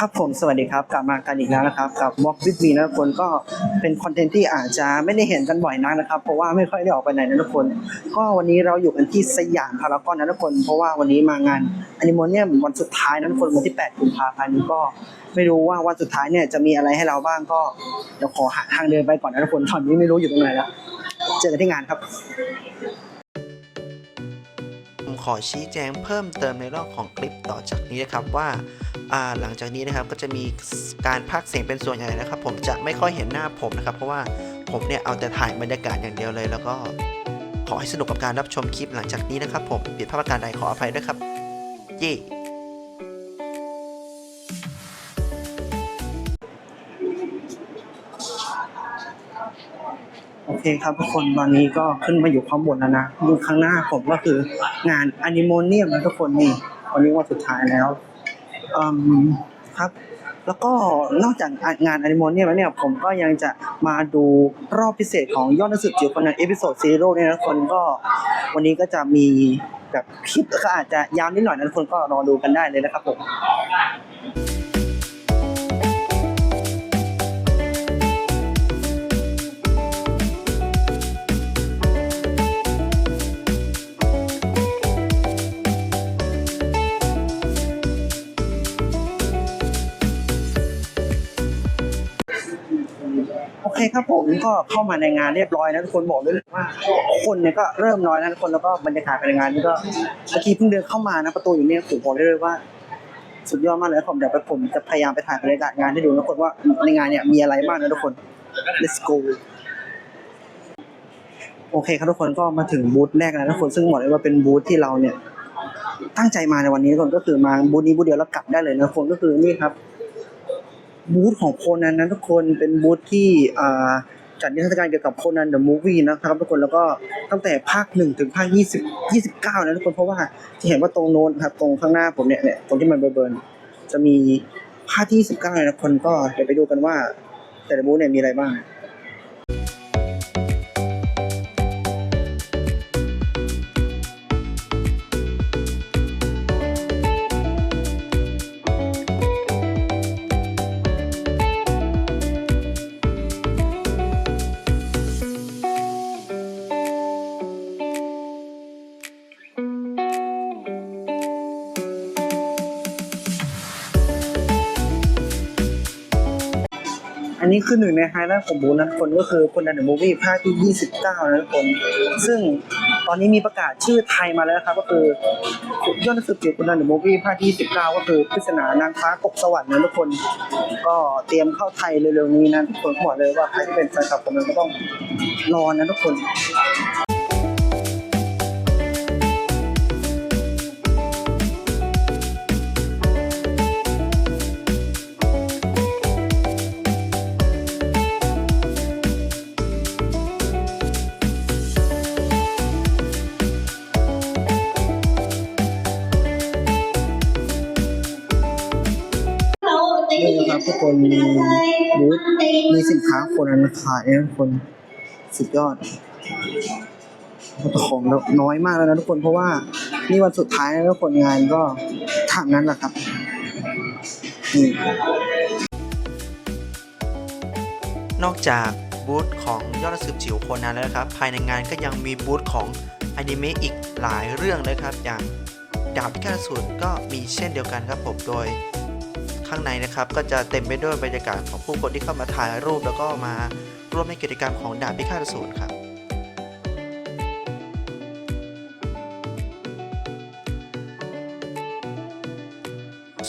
ครับผมสวัสดีครับ กลับมากันอีกแล้วนะครับ กับ Walk with me นะทุกคนก็เป็นคอนเทนต์ที่อาจจะไม่ได้เห็นกันบ่อยนักนะครับ เพราะว่าไม่ค่อยได้ออกไปไหนนะทุกคน ก็วันนี้เราอยู่กันที่สยามพารากอนนะทุกคน เพราะว่าวันนี้มางานอนิโมเนี่ยวันสุดท้ายนะทุกคนวันที่ 8 กุมภาพันธ์นี้ก็ไม่รู้ว่าวันสุดท้ายเนี่ยจะมีอะไรให้เราบ้างก็เดี๋ยวขอหาทางเดินไปก่อนนะทุกคนตอนนี้ไม่รู้อยู่ตรงไหนแล้วเจอกันที่งานครับ ขอชี้แจงเพิ่มเติมในรอบของคลิปต่อจากนี้นะครับว่าหลังจากนี้นะครับก็จะมีการพากเสียงเป็นส่วนใหญ่นะครับ ผมจะไม่ค่อยเห็นหน้าผมนะครับ เพราะว่าผมเนี่ยเอาแต่ถ่ายบรรยากาศอย่างเดียวเลย แล้วก็ขอให้สนุกกับการรับชมคลิปหลังจากนี้นะครับ ผมผิดพลาดประการใดขออภัยด้วยครับเย่ โอเคครับทุกคนตอนนี้ก็ขึ้นมาอยู่ข้างบนแล้วนะดูข้างหน้าผมก็คืองานอนิโมเนียมนะทุกคนนี่วันนี้วันสุดท้ายแล้วอืมครับ แล้วก็นอกจากงานอนิโมเนียมแล้วเนี่ยผมก็ยังจะมาดูรอบพิเศษของยอดนักสืบจิ๋วคนนั้นเอพิโซดซีโร่เนี่ยนะทุกคนก็วันนี้ก็จะมีแบบคลิปก็อาจจะยาวนิดหน่อยนะทุกคนก็รอดูกันได้เลยนะครับผม เคครับผมก็เข้ามาในงานเรียบร้อยนะทุกคนบอกด้เลยว่า คนเนี่ยก็เริ่มน้อยแล้วทุกคนแล้วก็บรรยากาศภายในงานนี่ก็เมื่อกี้เพิ่งเดินเข้ามานะประตูอยู่เนี่ยผมบอกได้เลยว่า สุดยอดมากเลยครับผมเดี๋ยวไปผมจะพยายามไปถ่ายบรรยากาศงานให้ดูนะทุกคนว่าในงานเนี่ยมีอะไรบ้างนะทุกคน let's go โอเคครับทุกคนก็มาถึงบูธแรกแล้วนะทุกคนซึ่งบอกเลยว่าเป็นบูธที่เราเนี่ยตั้งใจมาในวันนี้ทุกคนก็คือมาบูธนี้บูธเดียวแล้วกลับได้เลยนะทุกคนก็คือนี่ครับ บูธของโคนันนะทุกคนเป็นบูธที่อ่าจัดนิทรรศการเกี่ยวกับโคนันเดอะมูฟวี่นะครับทุกคนแล้วก็ตั้งแต่ภาคหนึ่งถึงภาคยี่สิบยี่สิบเก้านะทุกคนเพราะว่าจะเห็นว่าตรงโน้นครับตรงข้างหน้าผมเนี่ยเนี่ยตรงที่มันเบิร์นๆจะมีภาคที่ยี่สิบเก้านะทุกคนก็เดี๋ยวไปดูกันว่า แต่ละบูธเนี่ยมีอะไรบ้าง นี้คือหนึ่งในไฮไลท์ของบูธนะทุกคนก็คือคนดันเดอะมูฟวี่ภาคที่ 29 นะทุกคน ซึ่งตอนนี้มีประกาศชื่อไทยมาแล้วครับก็คือยอดนักสืบจิ๋วคนดันเดอะมูฟวี่ภาคที่ 29 ก็คือปริศนานางฟ้ากบสวรรค์นะทุกคน ก็เตรียมเข้าไทยเร็วๆนี้นะทุกคนบอกเลยว่าใครที่เป็นแฟนคลับผมก็ต้องรอนะทุกคน สินค้าคนนั้นขายนะทุกคนสุดยอดของน้อยมากแล้วนะทุกคนเพราะว่านี่วันสุดท้ายแล้วคนงานก็ทางนั้นแหละครับนี่นอกจากบูธของยอดสืบจิ๋วโคนันแล้วครับ ภายในงานก็ยังมีบูธของอนิเมะอีกหลายเรื่องเลยครับ อย่างดาบพิฆาตสูรก็มีเช่นเดียวกันครับผมโดย ข้างในนะครับก็จะเต็มไปด้วยบรรยากาศของผู้คนที่เข้ามาถ่ายรูปแล้วก็มาร่วมในกิจกรรมของดาบพิฆาตอสูรครับ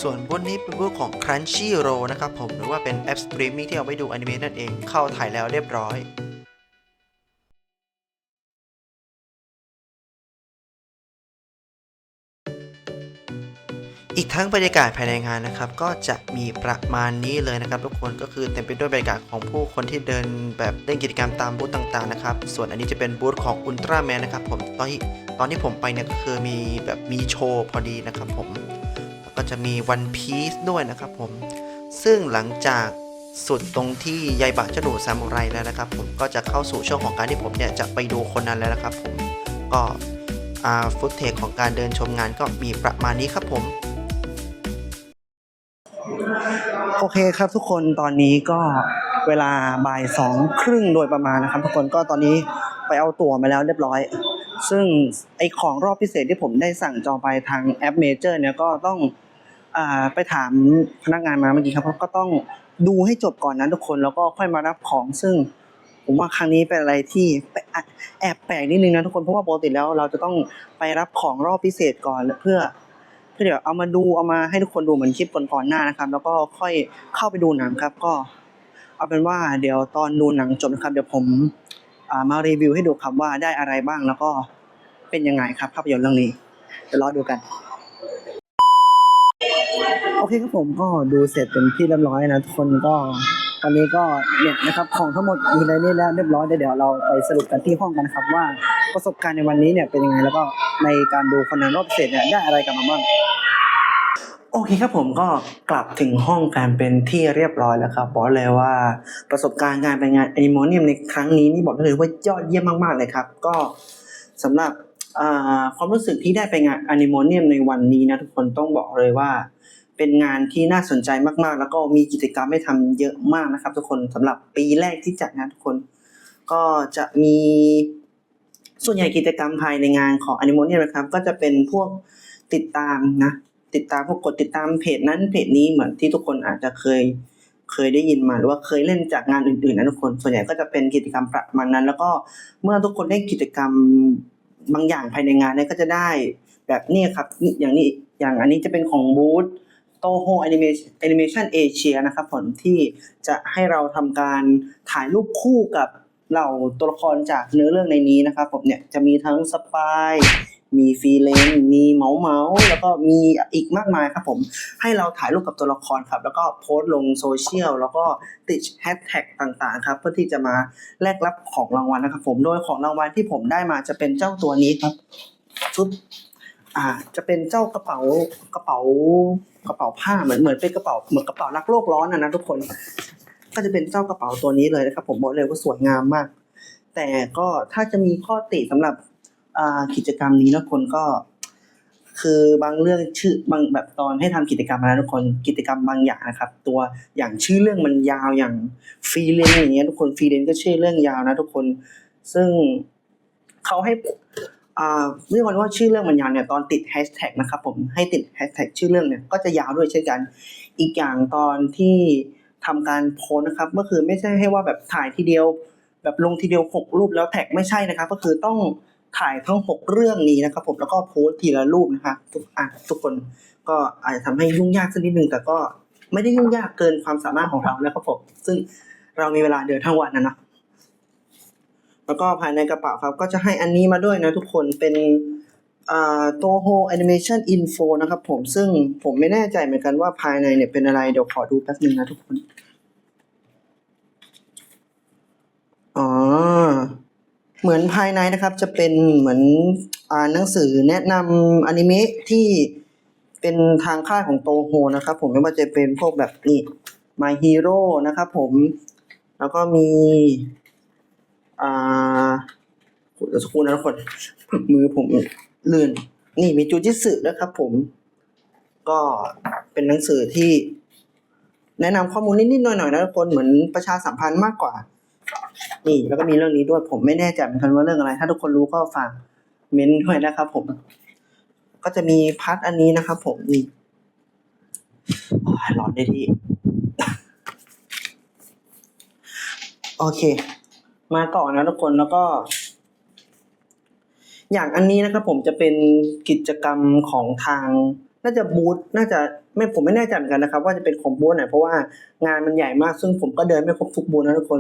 ส่วนบูธนี้เป็นบูธของ Crunchyroll นะครับผมหรือว่าเป็นแอปสตรีมมิ่งที่เอาไว้ดูอนิเมะนั่นเองเข้าถ่ายแล้วเรียบร้อย ทั้งบรรยากาศภายในงานนะครับก็จะมีประมาณนี้เลยนะครับทุกคนก็คือเต็มไปด้วยบรรยากาศของผู้คนที่เดินแบบเล่นกิจกรรมตามบูธต่างๆนะครับส่วนอันนี้จะเป็นบูธของอุลตร้าแมนนะครับผมตอนที่ตอนที่ผมไปเนี่ยก็คือมีแบบมีโชว์พอดีนะครับผมแล้วก็จะมีวันพีซด้วยนะครับผมซึ่งหลังจากสุดตรงที่ยายบะจ้าหนูซามูไรแล้วนะครับผมก็จะเข้าสู่ช่วงของการที่ผมเนี่ยจะไปดูคนนั้นแล้วนะครับผมก็ฟุตเทจของการเดินชมงานก็มีประมาณนี้ครับผม อเคครับทุกคนตอนนี้ก็เวลาบ่ายสองครึ่งโดยประมาณนะครับ ทุกคนก็ตอนนี้ไปเอาตั๋วมาแล้วเรียบร้อย ซึ่งไอของรอบพิเศษที่ผมได้สั่งจองไปทางแอปเมเจอร์เนี่ยก็ต้องอไปถามพนักงานมาเมื่อกี้ครับเพราะก็ต้องดูให้จบก่อนนะทุกคนแล้วก็ค่อยมารับของ ซึ่งผมว่าครั้งนี้เป็นอะไรที่แอบแปลกนิดนึงนะทุกคนเพราะว่าปกติแล้วเราจะต้องไปรับของรอบพิเศษก่อนเพื่อ เพื่อเดี๋ยวเอามาดูเอามาให้ทุกคนดูเหมือนคลิปก่อนๆหน้านะครับ แล้วก็ค่อยเข้าไปดูหนังครับ ก็เอาเป็นว่าเดี๋ยวตอนดูหนังจบนะครับ เดี๋ยวผมมารีวิวให้ดูครับว่าได้อะไรบ้างแล้วก็เป็นยังไงครับภาพยนตร์เรื่องนี้เดี๋ยวรอดูกันโอเคครับผมก็ดูเสร็จเป็นที่เรียบร้อยนะทุกคนก็ตอนนี้ก็เนี่ยนะครับของทั้งหมดอยู่ในนี้แล้วเรียบร้อยเดี๋ยวเราไปสรุปกันที่ห้องกันครับว่าประสบการณ์ในวันนี้เนี่ยเป็นยังไงแล้วก็ในการดูคนนั้นรอบพิเศษเนี่ยได้อะไรกลันมาบ้าง โอเคครับผมก็กลับถึงห้องการเป็นที่เรียบร้อยแล้วครับบอกเลยว่าประสบการณ์งานไปงานแอนิมอนียมในครั้งนี้นี่บอกเลยว่ายอดเยี่ยมมากๆเลยครับ ก็สำหรับความรู้สึกที่ได้ไปงานแอนิมอนียมในวันนี้นะทุกคนต้องบอกเลยว่า เป็นงานที่น่าสนใจมากๆ แล้วก็มีกิจกรรมให้ทำเยอะมากนะครับ ทุกคนสำหรับปีแรกที่จัดงานทุกคน ก็จะมีส่วนใหญ่กิจกรรมภายในงานของอนิมอนียนะครับ ก็จะเป็นพวกติดตามนะ ติดตามพวกกดติดตามเพจนั้นเพจนี้เหมือนที่ทุกคนอาจจะเคยเคยได้ยินมาหรือว่าเคยเล่นจากงานอื่นๆนะทุกคน ส่วนใหญ่ก็จะเป็นกิจกรรมประมาณนั้น แล้วก็เมื่อทุกคนได้กิจกรรมบางอย่างภายในงานเนี่ยก็จะได้แบบนี้ครับนี่อย่างนี้อย่างอันนี้จะเป็นของบูธโตโฮแอนิเมชันแอนิเมชันเอเชียนะครับผมที่จะให้เราทำการถ่ายรูปคู่กับเหล่าตัวละครจากเนื้อเรื่องในนี้นะครับผมเนี่ยจะมีทั้งสปาย มีฟรีเลนมีเมาส์เมาส์แล้วก็มีอีกมากมายครับผม ให้เราถ่ายรูปกับตัวละครครับ แล้วก็โพสต์ลงโซเชียลแล้วก็ติดแฮชแท็กต่างๆครับเพื่อที่จะมาแลกรับของรางวัลนะครับผมโดยของรางวัลที่ผมได้มาจะเป็นเจ้าตัวนี้ครับชุบอ่าจะเป็นเจ้ากระเป๋ากระเป๋ากระเป๋าผ้าเหมือนเหมือนเป็นกระเป๋าเหมือนกระเป๋ารักโลกร้อนนะนะทุกคน ก็จะเป็นเจ้ากระเป๋าตัวนี้เลยนะครับ ผมบอกเลยว่าสวยงามมาก แต่ก็ถ้าจะมีข้อติสำหรับ กิจกรรมนี้นะคนก็ คือบางเรื่องชื่อบางแบบตอนให้ทำกิจกรรมมาแล้วทุกคนกิจกรรมบางอย่างนะครับ ตัวอย่างชื่อเรื่องมันยาวอย่างฟรีเลนอย่างเงี้ยทุกคนฟรีเลนก็ชื่อเรื่องยาวนะ ทุกคน ซึ่งเขาให้อ่าเรียกว่าชื่อเรื่องมันยาวเนี่ยตอนติดแฮชแท็กนะครับผมให้ติดแฮชแท็กชื่อเรื่องเนี่ยก็จะยาวด้วยเช่นกัน อีกอย่างตอนที่ทำการโพสต์นะครับก็คือไม่ใช่ให้ว่าแบบถ่ายทีเดียว แบบลงทีเดียวหกรูปแล้วแท็กไม่ใช่นะครับ ก็คือต้อง ถ่ายทั้งหกเรื่องนี้นะครับ ผมแล้วก็โพสต์ทีละรูปนะครับทุกอะทุกคนก็อาจจะทำให้ยุ่งยากสักนิดนึงแต่ก็ไม่ได้ยุ่งยากเกินความสามารถของเรานะครับผมซึ่งเรามีเวลาเดินทั้งวันนะเนาะแล้วก็ภายในกระเป๋าครับ ก็จะให้อันนี้มาด้วยนะทุกคนเป็นอ่าโตโฮแอนิเมชันอินโฟนะครับผมซึ่งผมไม่แน่ใจเหมือนกันว่าภายในเนี่ยเป็นอะไร เดี๋ยวขอดูแป๊บนึงนะทุกคน อ๋อ เหมือนภายในนะครับจะเป็นเหมือนอ่าหนังสือแนะนำอนิเมะที่เป็นทางค่ายของโตโฮนะครับ ผมไม่ว่าจะเป็นพวกแบบนี่ My Hero นะครับผม แล้วก็มี อ่าเดี๋ยวสักครู่นะทุกคน มือผมลื่น นี่มีจูจิสึนะครับผม ก็เป็นหนังสือที่ แนะนำข้อมูลนิดๆหน่อยๆนะทุกคนเหมือนประชาสัมพันธ์มากกว่า นี่แล้วก็มีเรื่องนี้ด้วยผมไม่แน่ใจเหมือนกันว่าเรื่องอะไร ถ้าทุกคนรู้ก็ฝากเม้นต์ด้วยนะครับผม ก็จะมีพาร์ทอันนี้นะครับผมนี่ร้อนได้ที่ โอเค มาต่อนะทุกคนแล้วก็ อย่างอันนี้นะครับผมจะเป็นกิจกรรมของทาง น่าจะบูธน่าจะ ไม่ผมไม่แน่ใจเหมือนกันนะครับ ว่าจะเป็นของบูธไหนเพราะว่างานมันใหญ่มากซึ่งผมก็เดินไม่ครบทุกบูธนะทุกคน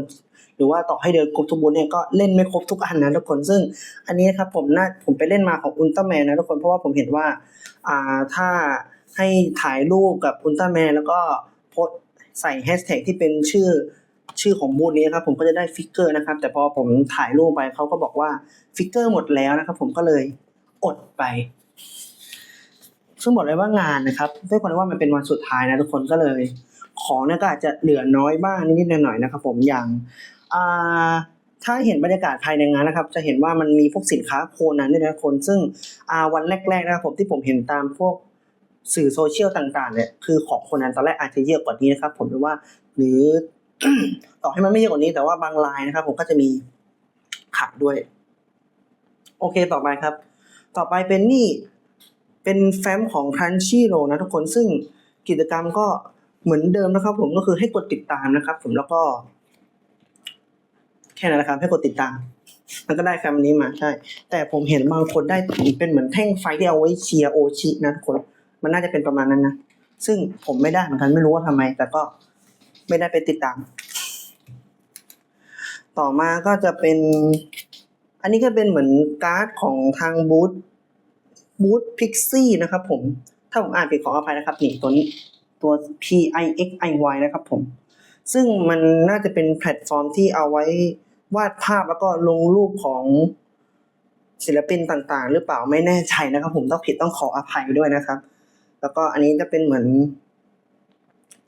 หรือว่าต่อให้เดินครบทุกบูธเนี่ยก็เล่นไม่ครบทุกอันนะทุกคน ซึ่งอันนี้ครับผมน่าผมไปเล่นมาของอุลตร้าแมนนะทุกคนเพราะว่าผมเห็นว่าอ่าถ้าให้ถ่ายรูปกับอุลตร้าแมนแล้วก็โพสใส่แฮชแท็กที่เป็นชื่อชื่อของบูธนี้ครับผมก็จะได้ฟิกเกอร์นะครับ แต่พอผมถ่ายรูปไปเขาก็บอกว่าฟิกเกอร์หมดแล้วนะครับผมก็เลยอดไป ซึ่งบอกเลยว่างานนะครับด้วยความที่ว่ามันเป็นวันสุดท้ายนะทุกคนก็เลย ของเนี่ยก็อาจจะเหลือน้อยบ้างนิดๆหน่อยๆนะครับ ผมอย่างอ่าถ้าเห็นบรรยากาศภายในงานนะครับ จะเห็นว่ามันมีพวกสินค้าโคนันด้วยนะทุกคน ซึ่งวันแรกๆนะครับผมที่ผมเห็นตามพวกสื่อโซเชียลต่างๆเนี่ยคือของคนนั้นตอนแรกอาจจะเยอะกว่านี้นะครับ ผมหรือว่า หรือต่อให้มันไม่เยอะกว่านี้ แต่ว่าบางไลน์นะครับ ผมก็จะมีขายด้วย โอเคต่อไปครับ ต่อไปเป็นนี่ เป็นแฟ้มของ Crunchyroll นะทุกคนซึ่งกิจกรรมก็เหมือนเดิมนะครับ ผมก็คือให้กดติดตามนะครับ ผมแล้วก็ แค่นั้นนะครับให้กดติดตาม มันก็ได้แฟ้มนี้มาใช่ แต่ผมเห็นบางคนได้เป็นเหมือนแท่งไฟที่เอาไว้เชียร์โอชินะทุกคนมันน่าจะเป็นประมาณนั้นนะซึ่งผมไม่ได้เหมือนกันไม่รู้ว่าทำไม แต่ก็ไม่ได้ไปติดตาม ต่อมาก็จะเป็น อันนี้ก็เป็นเหมือนการ์ดของทางบูธ บูธพิกซี่นะครับผม ถ้าผมอ่านผิดขออภัยนะครับนี่ตัวนี้ตัว P I X I Y นะครับผม ซึ่งมันน่าจะเป็นแพลตฟอร์มที่เอาไว้วาดภาพแล้วก็ลงรูปของศิลปินต่างๆ หรือเปล่าไม่แน่ใจนะครับ ผมต้องผิดต้องขออภัยด้วยนะครับ แล้วก็อันนี้จะเป็นเหมือน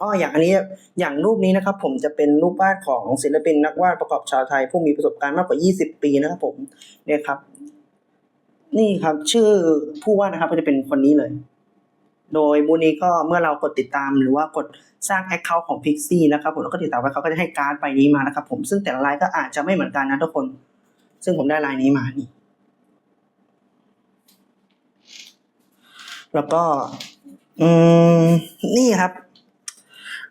อ้ออย่างอันนี้อย่างรูปนี้นะครับ ผมจะเป็นรูปวาดของศิลปินนักวาดประกอบชาวไทย ผู้มีประสบการณ์มากกว่า 20 ปีนะครับผมเนี่ยครับ นี่ครับ ชื่อผู้ว่านะครับก็จะเป็นคนนี้เลย โดยบูนี้ก็เมื่อเรากดติดตามหรือว่ากดสร้าง Account ของ Pixie นะครับผมแล้วก็ติดตามไว้เขาก็จะให้การ์ดใบนี้มานะครับ ผมซึ่งแต่ละลายก็อาจจะไม่เหมือนกันนะทุกคน ซึ่งผมได้ลายนี้มานี่แล้วก็ อืม นี่ครับ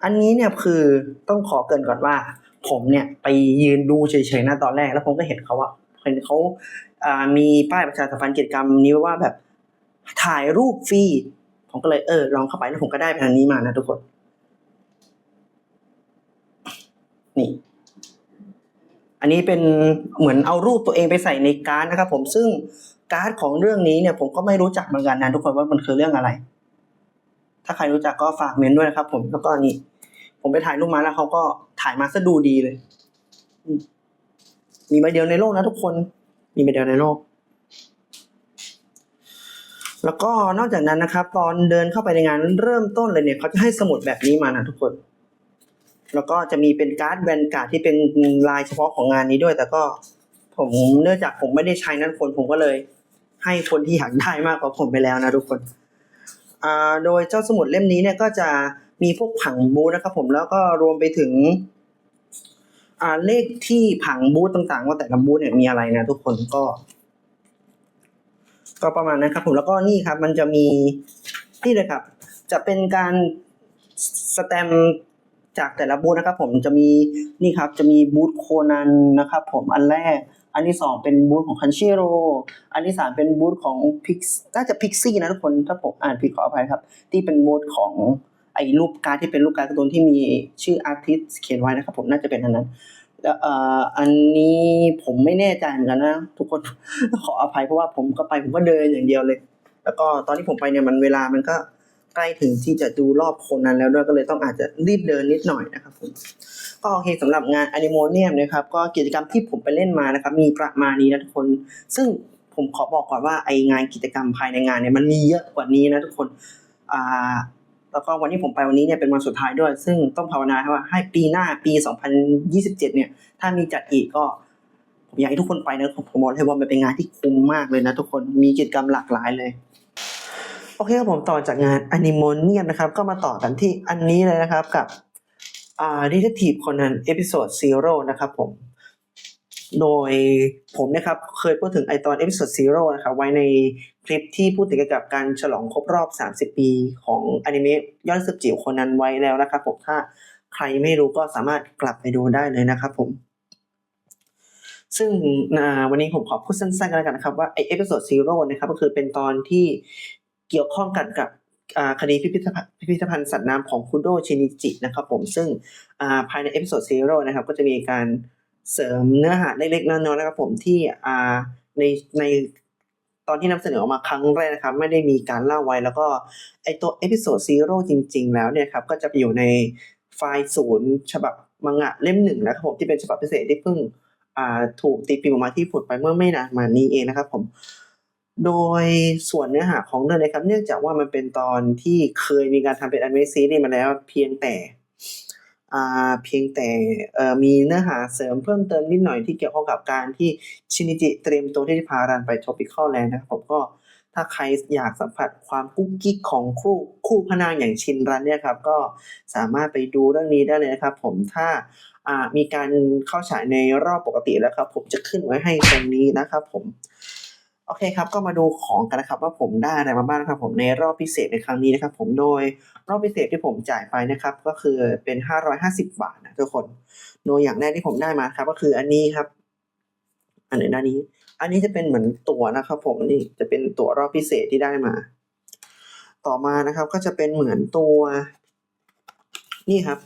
อันนี้เนี่ยคือต้องขอเกินก่อนว่า ผมเนี่ยไปยืนดูเฉยๆนะตอนแรก แล้วผมก็เห็นเขาว่าเห็นเขา มีป้ายประชาสัมพันธ์กิจกรรมนี้ไว้ว่าแบบถ่ายรูปฟรีผมก็เลยเออลองเข้าไปแล้วผมก็ได้พันนี้มานะทุกคน นี่ อันนี้เป็นเหมือนเอารูปตัวเองไปใส่ในการ์ดนะครับผมซึ่งการ์ดของเรื่องนี้เนี่ย ผมก็ไม่รู้จักเหมือนกันนะทุกคนว่ามันคือเรื่องอะไร ถ้าใครรู้จักก็ฝากเมนด้วยนะครับ ผมแล้วก็นี่ ผมไปถ่ายรูปมาแล้วเขาก็ถ่ายมาซะดูดีเลยมมีใบเดียวในโลกนะทุกคน มีใบเดียวในโลก แล้วก็นอกจากนั้นนะครับ ตอนเดินเข้าไปในงานเริ่มต้นเลยเนี่ยเขาจะให้สมุดแบบนี้มานะทุกคน แล้วก็จะมีเป็นการ์ดแวนการ์ดที่เป็นลายเฉพาะของงานนี้ด้วย แต่ก็ผมเนื่องจากผมไม่ได้ใช้นั้นคนผมก็เลย ให้คนที่อยากได้มากกว่าผมไปแล้วนะทุกคนอ่าโดยเจ้าสมุดเล่มนี้เนี่ยก็จะมีพวกผังบูนะครับผมแล้วก็รวมไปถึง อ่าเลขที่ผังบูธต่างๆ ว่าแต่ละบูธเนี่ยมีอะไรนะทุกคนก็ ก็ประมาณนั้นครับ ผมแล้วก็นี่ครับ มันจะมีนี่เลยครับ จะเป็นการสแตมจากแต่ละบูธนะครับ ผมจะมีนี่ครับ จะมีบูธโคนันนะครับ ผมอันแรก อันที่สองเป็นบูธของคันชิโร่อันที่สามเป็นบูธของพิกน่าจะพิกซี่นะทุกคนถ้าผมอ่านผิดขออภัยครับ ที่เป็นบูธของ ไอ้รูปการ์ดที่เป็นรูปการ์ดการ์ตูนที่มีชื่ออาร์ติสเขียนไว้นะครับผมน่าจะเป็นอันนั้นแล้วอันนี้ผมไม่แน่ใจเหมือนกันนะ ทุกคนขออภัยเพราะว่าผมก็ไปผมก็เดินอย่างเดียวเลย แล้วก็ตอนที่ผมไปเนี่ยมันเวลามันก็ใกล้ถึงที่จะดูรอบคนนั้นแล้วด้วยก็เลยต้องอาจจะรีบเดินนิดหน่อยนะครับผมก็โอเคสำหรับงานอนิโมเนียมนะครับก็กิจกรรมที่ผมไปเล่นมานะครับ มีประมาณนี้นะทุกคน ซึ่งผมขอบอกก่อนว่าไองานกิจกรรมภายในงานเนี่ยมันมีเยอะกว่านี้นะทุกคนอ่า แล้วก็วันที่ผมไปวันนี้เนี่ยเป็นวันสุดท้ายด้วย ซึ่งต้องภาวนาให้ว่าให้ปีหน้าปี 2027 เนี่ย ถ้ามีจัดอีกก็ผมอยากให้ทุกคนไปนะผมผมบอกเลยว่ามันเป็นงานที่คุ้มมากเลยนะทุกคนมีกิจกรรมหลากหลายเลย โอเคครับผมต่อจากงานอนิโมเนียมนะครับ ก็มาต่อกันที่อันนี้เลยนะครับกับอ่าดีเทคทีฟคนนั้นเอพิโซดซีโร่นะครับผม โดยผมนะครับเคยพูดถึงไอตอนเอพิโซดซีโร่นะครับไว้ใน คลิปที่พูดถึงเกี่ยวกับการฉลองครบรอบ 30 ปีของอนิเมะยอดสืบจิ๋วคนนั้นไว้แล้วนะครับผมถ้าใครไม่รู้ก็สามารถกลับไปดูได้เลยนะครับผม ซึ่งวันนี้ผมขอพูดสั้นๆกันแล้วกันนะครับ ว่าไอเอพิโซดซีโร่นะครับก็คือเป็นตอนที่เกี่ยวข้องกันกับคดีพิพิธภัณฑ์พิพิธภัณฑ์สัตว์น้ำของคุโดชินิจินะครับผมซึ่งาภายในเอพิโซดซีโร่นะครับก็จะมีการเสริมเนื้อหาเล็กๆน้อยๆนะครับผมที่ในใน ตอนที่นำเสนอออกมาครั้งแรกนะครับ ไม่ได้มีการเล่าไว้ แล้วก็ไอตัวเอพิโซดซีโร่จริง ๆ แล้วเนี่ยครับก็จะอยู่ในไฟล์ศูนย์ฉบับมังงะเล่มหนึ่งนะครับผมที่เป็นฉบับพิเศษที่เพิ่งอ่าถูกตีพิมพ์ออกมาที่ผุดไปเมื่อไม่นานมานี้เองนะครับผมโดยส่วนเนื้อหาของเรื่องนะครับ เนื่องจากว่ามันเป็นตอนที่เคยมีการทำเป็นอนิเมะซีรีส์มาแล้วเพียงแต่ เพียงแต่มีเนื้อหาเสริมเพิ่มเติมนิดหน่อยที่เกี่ยวข้องกับการที่ชินิจิเตรียมตัวที่จะพารันไป tropical land นะครับผมก็ถ้าใครอยากสัมผัสความกุ๊กกิ๊กของคู่คู่พนางอย่างชินรันเนี่ยครับก็สามารถไปดูเรื่องนี้ได้เลยนะครับผมถ้ามีการเข้าฉายในรอบปกติแล้วครับผมจะขึ้นไว้ให้ตรงนี้นะครับผม โอเคครับ ก็มาดูของกันนะครับว่าผมได้อะไรมาบ้างครับผมในรอบพิเศษในครั้งนี้นะครับ ผมโดยรอบพิเศษที่ผมจ่ายไปนะครับ ก็คือเป็น 550 บาทนะทุกคน โดยอย่างแรกที่ผมได้มาครับ ก็คืออันนี้ครับ อันไหนด้านนี้ อันนี้จะเป็นเหมือนตั๋วนะครับ ผมนี่จะเป็นตั๋วรอบพิเศษที่ได้มา ต่อมานะครับ ก็จะเป็นเหมือนตัว นี่ครับ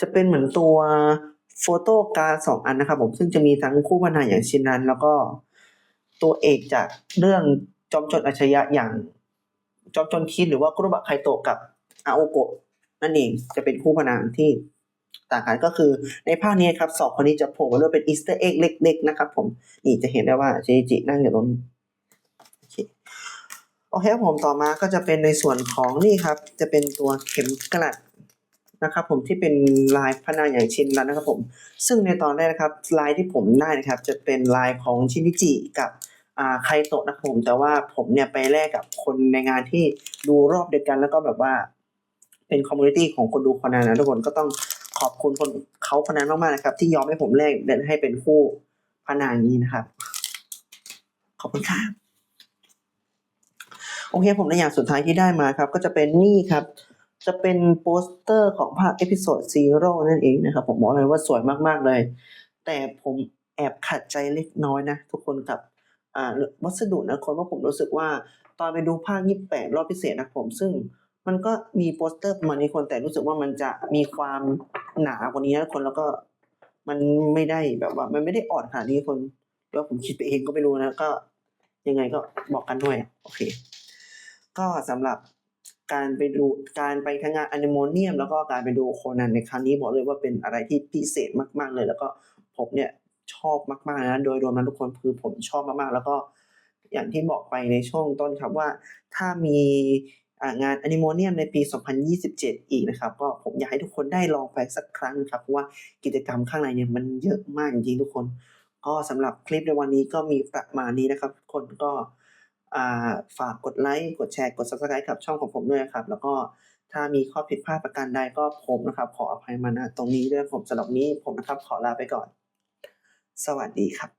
จะเป็นเหมือนตัว โฟโต้การ์ดสองอันนะครับผมซึ่งจะมีทั้งคู่พระนาอย่างชินรัน แล้วก็ตัวเอกจากเรื่องจอมโจรอัจฉริยะอย่างจอมโจรคิดหรือว่าคุรบะไคโตะกับอาโอโกะนั่นเองจะเป็นคู่พนางที่ต่างกันก็คือในภาคนี้ครับสองคนนี้จะโผล่มาด้วยเป็นอีสเตอร์เอ็กเล็กๆนะครับผมนี่จะเห็นได้ว่าเจจินั่งอยู่ตรงนี้โอเคโอเคครับผมต่อมาก็จะเป็นในส่วนของนี่ครับ จะเป็นตัวเข็มกลัด นะครับผมที่เป็นลายพนาอย่างชินรันนะครับผมซึ่งในตอนแรกนะครับลายที่ผมได้นะครับจะเป็นลายของชินิจิกับอ่าไคโตะนะครับผมแต่ว่าผมเนี่ยไปแลกกับคนในงานที่ดูรอบเดียวกันแล้วก็แบบว่าเป็นคอมมูนิตี้ของคนดูคนนั้นนะทุกคนก็ต้องขอบคุณคนเขาคนนั้นมากๆนะครับ ที่ยอมให้ผมแลกเดินให้เป็นคู่พนางนี้นะครับ ขอบคุณครับโอเคผมในอย่างสุดท้ายที่ได้มาครับ ก็จะเป็นนี่ครับ จะเป็นโปสเตอร์ของภาคเอพิโซดซีโร่นั่นเองนะครับ ผมบอกเลยว่าสวยมากๆเลย แต่ผมแอบขัดใจเล็กน้อยนะ ทุกคนกับวัสดุนะคนว่าผมรู้สึกว่าตอนไปดูภาคยี่แปดรอบพิเศษนะผมซึ่งมันก็มีโปสเตอร์ประมาณนี้คนแต่รู้สึกว่ามันจะมีความหนากว่านี้นะคนแล้วก็มันไม่ได้แบบว่า มันไม่ได้อ่อนขนาดนี้คนแล้วผมคิดไปเองก็ไม่รู้นะก็ยังไงก็บอกกันด้วยโอเค ก็สำหรับ การไปดูการไปทั้งงานอนิโมเนียม แล้วก็การไปดูโคนันในครั้งนี้บอกเลยว่าเป็นอะไรที่พิเศษมากๆเลย แล้วก็ผมเนี่ยชอบมากๆนะโดยรวมนั้นทุกคนคือผมชอบมากๆ แล้วก็อย่างที่บอกไปในช่วงต้นครับว่าถ้ามีงานอนิโมเนียมในปี 2027 อีกนะครับ ก็ผมอยากให้ทุกคนได้ลองไปสักครั้งครับเพราะว่ากิจกรรมข้างในเนี่ยมันเยอะมากจริงๆทุกคน ก็สำหรับคลิปในวันนี้ก็มีประมาณนี้นะครับ ทุกคนก็ ฝากกดไลค์กดแชร์กด subscribe กับช่องของผมด้วยครับ แล้วก็ถ้ามีข้อผิดพลาดประการใดก็ผมนะครับ ขออภัยมาณตรงนี้ด้วยผมสำหรับนี้ผมนะครับขอลาไปก่อน สวัสดีครับ